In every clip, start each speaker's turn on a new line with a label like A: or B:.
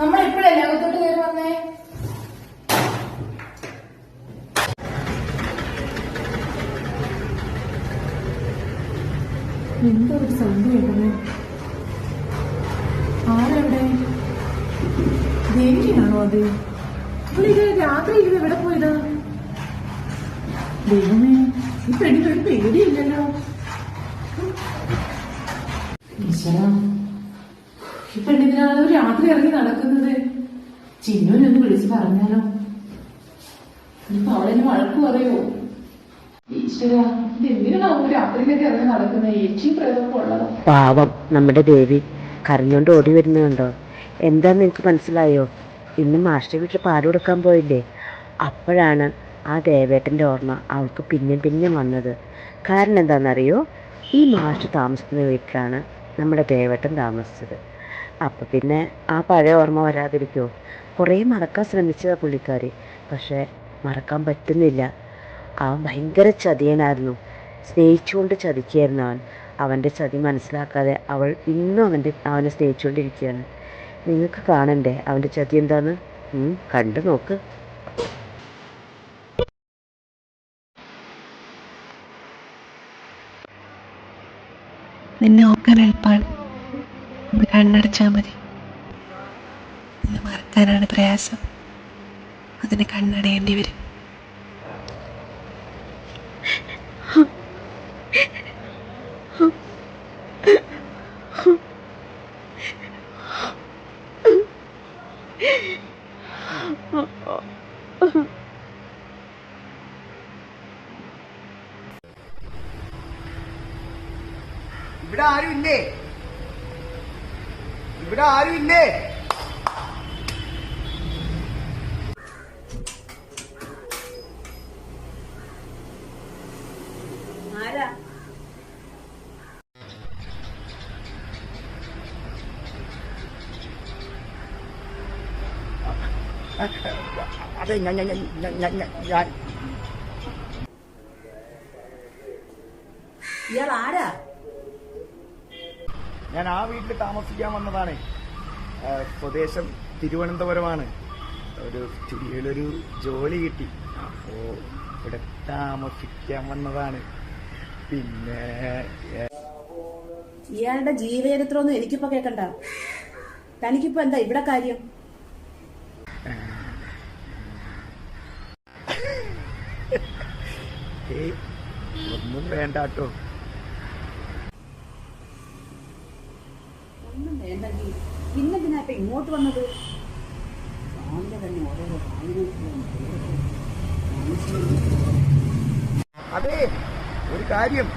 A: നമ്മൾ ഇപ്പോഴല്ലേ അകത്തോട്ട് കയറി വന്നേ? എന്തോ ഒരു സൗണ്ട് ആരവിടെ? ദേവിയാണോ അത്? രാത്രി ഇരുന്ന് എവിടെ പോയതാ? ദൈവമേ ഈ പെണ്ണിനൊരു പേടിയില്ലല്ലോ. ഇറങ്ങി നടക്കുന്നത്? ചിന്നുവിനൊന്ന് വിളിച്ച് പറഞ്ഞാലോ? ഇപ്പൊ അവളെന്നെ വഴക്ക് പറയോ? ഉള്ളതോ.
B: പാവം നമ്മുടെ ദേവി കരഞ്ഞോണ്ട് ഓടി വരുന്നുണ്ടോ എന്താന്ന് എനിക്ക് മനസ്സിലായോ? ഇന്ന് മാസ്റ്റർ വീട്ടിൽ പാൽ കൊടുക്കാൻ പോയില്ലേ? അപ്പോഴാണ് ആ ദേവേട്ടന്റെ ഓർമ്മ അവൾക്ക് പിന്നെയും പിന്നെയും വന്നത്. കാരണം എന്താണെന്നറിയോ? ഈ മാസ്റ്റർ താമസിക്കുന്ന വീട്ടിലാണ് നമ്മുടെ ദേവേട്ടൻ താമസിച്ചത്. അപ്പം പിന്നെ ആ പഴയ ഓർമ്മ വരാതിരിക്കുമോ കുറേ മറക്കാൻ ശ്രമിച്ചതാണ് പുള്ളിക്കാരി. പക്ഷേ മറക്കാൻ പറ്റുന്നില്ല. അവൻ ഭയങ്കര ചതിയനായിരുന്നു. സ്നേഹിച്ചുകൊണ്ട് ചതിക്കുകയായിരുന്നു അവൻ. അവന്റെ ചതി മനസ്സിലാക്കാതെ അവൾ ഇന്നും അവന്റെ അവനെ സ്നേഹിച്ചുകൊണ്ടിരിക്കുകയാണ്. നിങ്ങൾക്ക് കാണണ്ടേ? അവന്റെ ചതി എന്താന്ന്? കണ്ടു നോക്ക്.
C: നിന്നെ ഓർക്കാൻ കണ്ണടച്ചാൽ മതി. ഇത് മറക്കാനാണ് പ്രയാസം. അതിന് കണ്ണടയേണ്ടി വരും.
D: ഇവിടെ ആരും ഇല്ലേ? ഇവിടെ ആരും ഇല്ലേ? അതെ ഞാൻ ഞാൻ ഞാൻ ഞാൻ.
E: ഇയാൾ ആരാ?
D: ഞാൻ ആ വീട്ടിൽ താമസിക്കാൻ വന്നതാണ്. സ്വദേശം തിരുവനന്തപുരമാണ്. ഒരു സ്റ്റുഡിയോയിലൊരു ജോലി കിട്ടി. അപ്പോ ഇവിടെ താമസിക്കാൻ വന്നതാണ്. പിന്നെ
E: ഇയാളുടെ ജീവചരിത്രമൊന്നും എനിക്കിപ്പോ കേക്കണ്ട. തനിക്കിപ്പോ എന്താ ഇവിടെ കാര്യം?
D: ഒന്നും വേണ്ട കേട്ടോ.
E: പിന്നെ ഇന്നെന്തിനാ ഇപ്പൊ ഇങ്ങോട്ട് വന്നത്? രാവിലെ തന്നെ ഓരോരോ
D: അതെ ഒരു കാര്യം.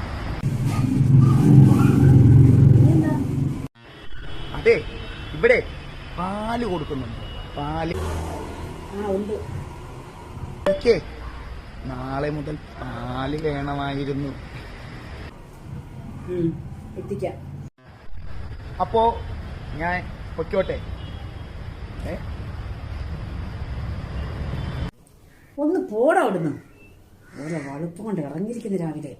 D: അതെ ഇവിടെ പാൽ കൊടുക്കുന്നുണ്ട്. പാൽ.
E: ആ ഉണ്ട്.
D: ഓക്കെ നാളെ മുതൽ പാൽ വേണമായിരുന്നു.
E: എത്തിക്കാം.
D: അപ്പോ ഞാൻ പൊയ്ക്കോട്ടെ.
E: ഒന്ന് പോടാ അവിടുന്ന്. ഓരോ വളുപ്പം കൊണ്ട് ഇറങ്ങിയിരിക്കുന്നു രാവിലെ.